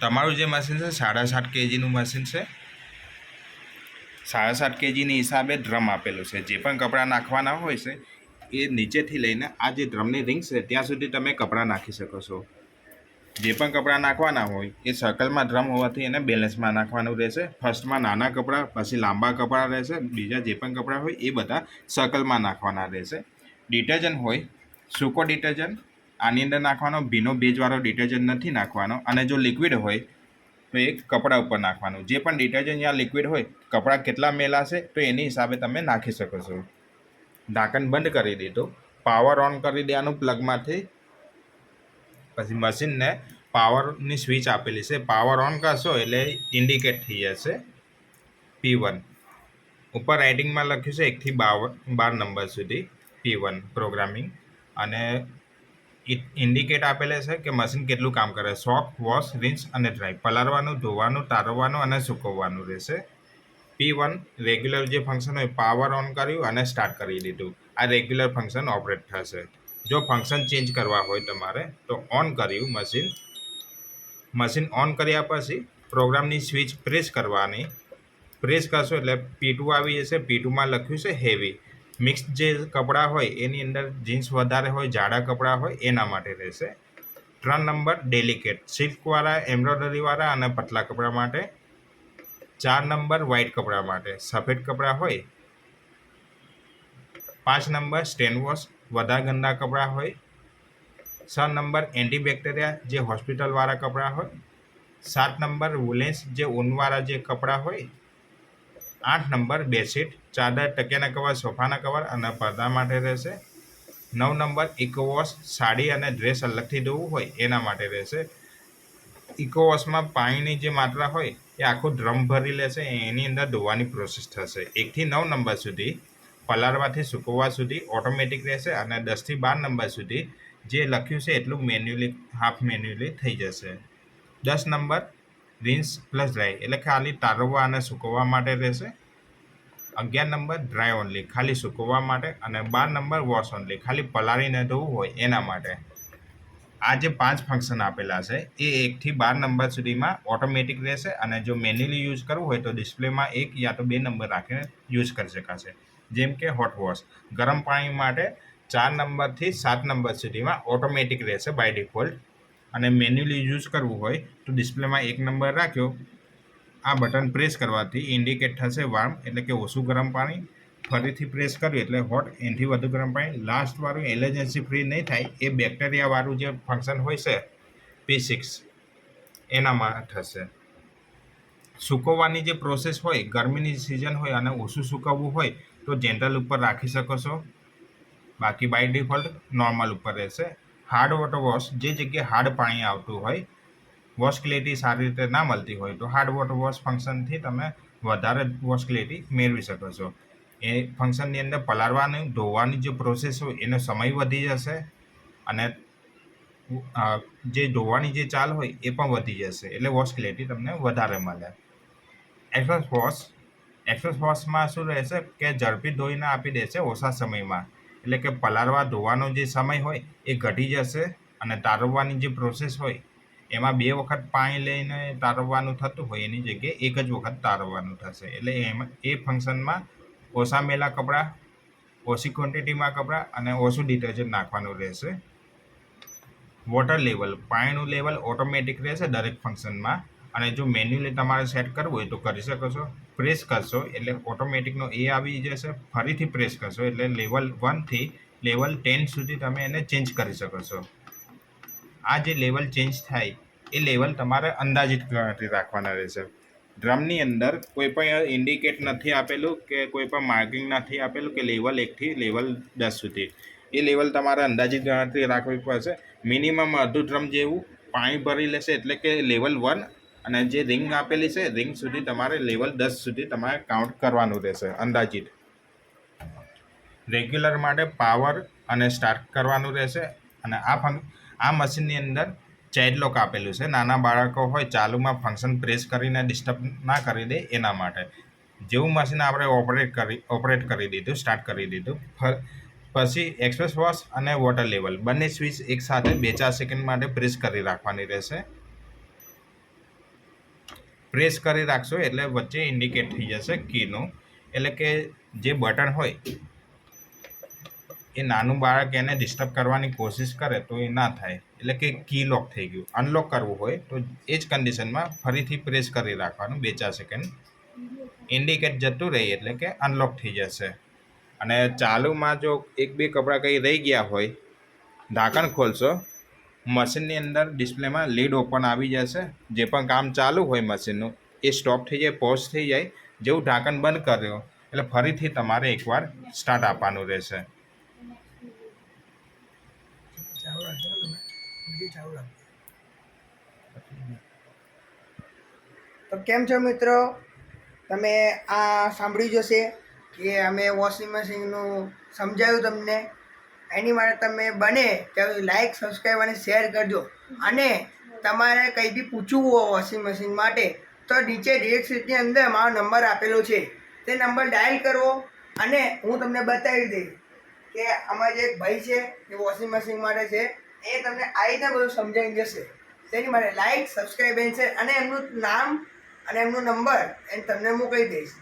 તમારું જે મશીન છે સાડા સાત કેજીનું મશીન છે. સાડા સાત કેજીની હિસાબે ડ્રમ આપેલું છે. જે પણ કપડાં નાખવાના હોય છે, એ નીચેથી લઈને આ જે ડ્રમની રિંગ છે, ત્યાં સુધી તમે કપડાં નાખી શકો છો. જે પણ કપડાં નાખવાના હોય, એ સર્કલમાં ડ્રમ હોવાથી એને બેલેન્સમાં નાખવાનું રહેશે. ફર્સ્ટમાં નાના કપડાં, પછી લાંબા કપડાં રહેશે. બીજા જે પણ કપડાં હોય, એ બધા સર્કલમાં નાખવાના રહેશે. ડિટર્જન્ટ હોય, સૂકો ડિટર્જન્ટ આની અંદર નાખવાનો, ભીનો ભેજવાળો ડિટર્જન્ટ નથી નાખવાનો. અને જો લિક્વિડ હોય, તો એ કપડાં ઉપર નાખવાનું. જે પણ ડિટર્જન્ટ યા લિક્વિડ હોય, કપડાં કેટલા મેલાશે તો એની હિસાબે તમે નાખી શકો છો. ઢાંકણ બંધ કરી દીધું. પાવર ઓન કરી દેવાનું પ્લગમાંથી પછી મશીનને પાવરની સ્વિચ આપેલી છે. પાવર ઓન કરશો એટલે ઇન્ડિકેટ થઈ જશે. પી વન ઉપર રાઇટિંગમાં લખ્યું છે એકથી બાવન બાર નંબર સુધી પી વન પ્રોગ્રામિંગ અને ઇન્ડિકેટ આપેલા છે કે મશીન કેટલું કામ કરે. સોક વોશ રિન્સ અને ડ્રાય. પલાળવાનું, ધોવાનું, તારવવાનું અને સૂકવવાનું રહેશે. પી વન, રેગ્યુલર જે ફંક્શન હોય, પાવર ઓન કર્યું અને સ્ટાર્ટ કરી દીધું. આ રેગ્યુલર ફંક્શન ઓપરેટ થશે. જો ફંક્શન ચેન્જ કરવા હોય તમારે, તો ઓન કર્યું મશીન. મશીન ઓન કર્યા પછી પ્રોગ્રામની સ્વિચ પ્રેસ કરવાની. પ્રેસ કરશો એટલે પી ટુ આવી જશે. પી ટુમાં લખ્યું છે હેવી. મિક્સ જે કપડાં હોય, એની અંદર જીન્સ વધારે હોય, જાડા કપડાં હોય, એના માટે રહેશે. ત્રણ નંબર, ડેલિકેટ. સિલ્કવાળા, એમ્બ્રોઇડરીવાળા અને પતલા કપડાં માટે. ચાર નંબર, વ્હાઇટ કપડાં માટે. સફેદ કપડાં હોય. પાંચ નંબર સ્ટેનવોશ વધારે ગંદા કપડાં હોય. છ નંબર, એન્ટીબેક્ટેરિયા જે હોસ્પિટલવાળા કપડાં હોય. સાત નંબર, વુલેન્સ જે ઊનવાળા જે કપડાં હોય. આઠ નંબર બેડશીટ ચાદર ટકિયાના કવર, સોફાના કવર અને પડદા માટે રહેશે. નવ નંબર ઇકોવોશ સાડી અને ડ્રેસ અલગથી ધોવું હોય એના માટે રહેશે. ઇકોવોશમાં પાણીની જે માત્રા હોય એ આખું ડ્રમ ભરી લેશે, એની અંદર ધોવાની પ્રોસેસ થશે. એકથી નવ નંબર સુધી પલાળવાથી સૂકવવા સુધી ઓટોમેટિક રહેશે અને દસથી બાર નંબર સુધી જે લખ્યું છે એટલું મેન્યુઅલી, હાફ મેન્યુઅલી થઈ જશે. દસ નંબર રિન્સ પ્લસ ડ્રાય, એટલે ખાલી તારવવા અને સૂકવવા માટે રહેશે. અગિયાર નંબર ડ્રાય ઓનલી ખાલી સૂકવવા માટે અને બાર નંબર વોશ ઓનલી ખાલી પલાળીને ધોવું હોય એના માટે. આ જે પાંચ ફંક્શન આપેલા છે, એ એકથી બાર નંબર સુધીમાં ઓટોમેટિક રહેશે અને જો મેન્યુઅલી યુઝ કરવું હોય તો ડિસ્પ્લેમાં એક યા તો બે નંબર રાખીને યુઝ કરી શકાશે. જેમ કે હોટ વોશ ગરમ પાણી માટે ચાર નંબરથી સાત નંબર સુધીમાં ઓટોમેટિક રહેશે બાય ડિફોલ્ટ અને મેન્યુઅલી યુઝ કરવું હોય તો ડિસ્પ્લેમાં એક નંબર રાખ્યો આ બટન પ્રેસ કરવાથી ઇન્ડિકેટ થશે વાર્મ એટલે કે ઓછું ગરમ પાણી. ફરીથી પ્રેસ કર્યું, એટલે હોટ, એનાથી વધુ ગરમ પાણી. લાસ્ટવાળું એલર્જન્સી ફ્રી નહીં થાય, એ બેક્ટેરિયાવાળું જે ફંક્શન હોય છે પી સિક્સ એનામાં થશે. સૂકવવાની જે પ્રોસેસ હોય, ગરમીની સિઝન હોય અને ઓછું સૂકવવું હોય, તો જેન્ટલ ઉપર રાખી શકો છો. બાકી બાય ડિફોલ્ટ નોર્મલ ઉપર રહેશે. હાર્ડ વોટર વોશ જે જગ્યાએ હાર્ડ પાણી આવતું હોય વોશ ક્લિયરિટી સારી રીતે ના મળતી હોય તો હાર્ડ વોટર વોશ ફંક્શનથી તમે વધારે વોશ ક્લિયરિટી મેળવી શકો છો. એ ફંક્શનની અંદર પલાળવાની, ધોવાની જે પ્રોસેસ હોય એનો સમય વધી જશે અને જે ધોવાની જે ચાલ હોય એ પણ વધી જશે એટલે વોશ ક્લિયરિટી તમને વધારે મળે. એક્સપ્રેસ વોશ એક્સપ્રેસ વોશમાં શું રહેશે કે ઝડપી ધોઈને આપી દેશે ઓછા સમયમાં. એટલે કે પલાળવા, ધોવાનો જે સમય હોય એ ઘટી જશે અને તારવવાની જે પ્રોસેસ હોય એમાં બે વખત પાણી લઈને તારવવાનું થતું હોય એની જગ્યાએ એક જ વખત તારવવાનું થશે. એટલે એમાં, એ ફંક્શનમાં ઓછા મેલા કપડાં, ઓછી ક્વોન્ટિટીમાં કપડાં અને ઓછું ડિટર્જન્ટ નાખવાનું રહેશે. વોટર લેવલ પાણીનું લેવલ ઓટોમેટિક રહેશે દરેક ફંક્શનમાં અને જો મેન્યુઅલી તમારે સેટ કરવું હોય તો કરી શકો છો. પ્રેસ કરશો એટલે ઓટોમેટિકનો એ આવી જશે. ફરીથી પ્રેસ કરશો એટલે લેવલ વનથી લેવલ ટેન સુધી તમે એને ચેન્જ કરી શકો છો. આ જે લેવલ ચેન્જ થાય એ લેવલ તમારે અંદાજિત રાખવાના રહેશે. ડ્રમની અંદર કોઈ પણ ઇન્ડિકેટ નથી આપેલું કે કોઈ પણ માર્કિંગ નથી આપેલું કે લેવલ એકથી લેવલ દસ સુધી. એ લેવલ તમારે અંદાજિત ગણતરી રાખવી પડશે. મિનિમમ અડધું ડ્રમ જેવું પાણી ભરી લેશે એટલે કે લેવલ વન અને જે રિંગ આપેલી છે, રિંગ સુધી તમારે લેવલ દસ સુધી તમારે કાઉન્ટ કરવાનું રહેશે અંદાજિત. રેગ્યુલર માટે પાવર અને સ્ટાર્ટ કરવાનું રહેશે અને આ ફંક આ મશીનની અંદર ચાઇલ્ડ લોક આપેલું છે. નાના બાળકો હોય ચાલુમાં ફંક્શન પ્રેસ કરીને ડિસ્ટર્બ ના કરી દે એના માટે. જેવું મશીન આપણે ઓપરેટ કરી ઓપરેટ કરી દીધું સ્ટાર્ટ કરી દીધું. પછી એક્સપ્રેસ વોશ અને વોટર લેવલ બંને સ્વિચ એકસાથે બે ચાર સેકન્ડ માટે પ્રેસ કરી રાખવાની રહેશે. પ્રેસ કરી રાખશો એટલે વચ્ચે ઇન્ડિકેટ થઈ જશે કીનું એટલે કે જે બટન હોય એ નાનું બાળક એને ડિસ્ટર્બ કરવાની કોશિશ કરે તો એ ના થાય. એટલે કે કી લોક થઈ ગયું. અનલોક કરવું હોય તો એ જ કન્ડિશનમાં ફરીથી પ્રેસ કરી રાખવાનું બે ચાર સેકન્ડ ઇન્ડિકેટ જતું રહી એટલે કે અનલોક થઈ જશે. અને ચાલુમાં જો એક બે કપડાં કંઈ રહી ગયા હોય, ઢાંકણ ખોલશો, મશીનની અંદર ડિસ્પ્લેમાં લીડ ઓપન આવી જશે. જે પણ કામ ચાલુ હોય મશીનનું, એ સ્ટોપ થઈ જાય પોઝ થઈ જાય, જેવું ઢાંકણ બંધ કર્યો, એટલે ફરીથી તમારે એકવાર સ્ટાર્ટ આપવાનું રહેશે ચાલુ રાખજો ને તમે ચાલુ તો કેમ છો મિત્રો? તમે આ સાંભળ્યું જશે કે અમે વોશિંગ મશીનનું સમજાવ્યું તમને. એની માટે તમે બને ત્યાં લાઈક સબસ્ક્રાઈબ અને શેર કરજો. અને તમારે કંઈ બી પૂછવું હોય વોશિંગ મશીન માટે, તો નીચે ડિરેક્ટ સીટની અંદર મારો નંબર આપેલો છે. તે નંબર ડાયલ કરવો અને હું તમને બતાવી દઈશ કે અમારા જે એક ભાઈ છે, એ વોશિંગ મશીન માટે છે. એ તમને આ રીતના બધું સમજાવી જશે. તેની માટે લાઈક સબસ્ક્રાઈબ એન્ડ શેર અને એમનું નામ અને એમનો નંબર એ તમને મોકલી દઈશ.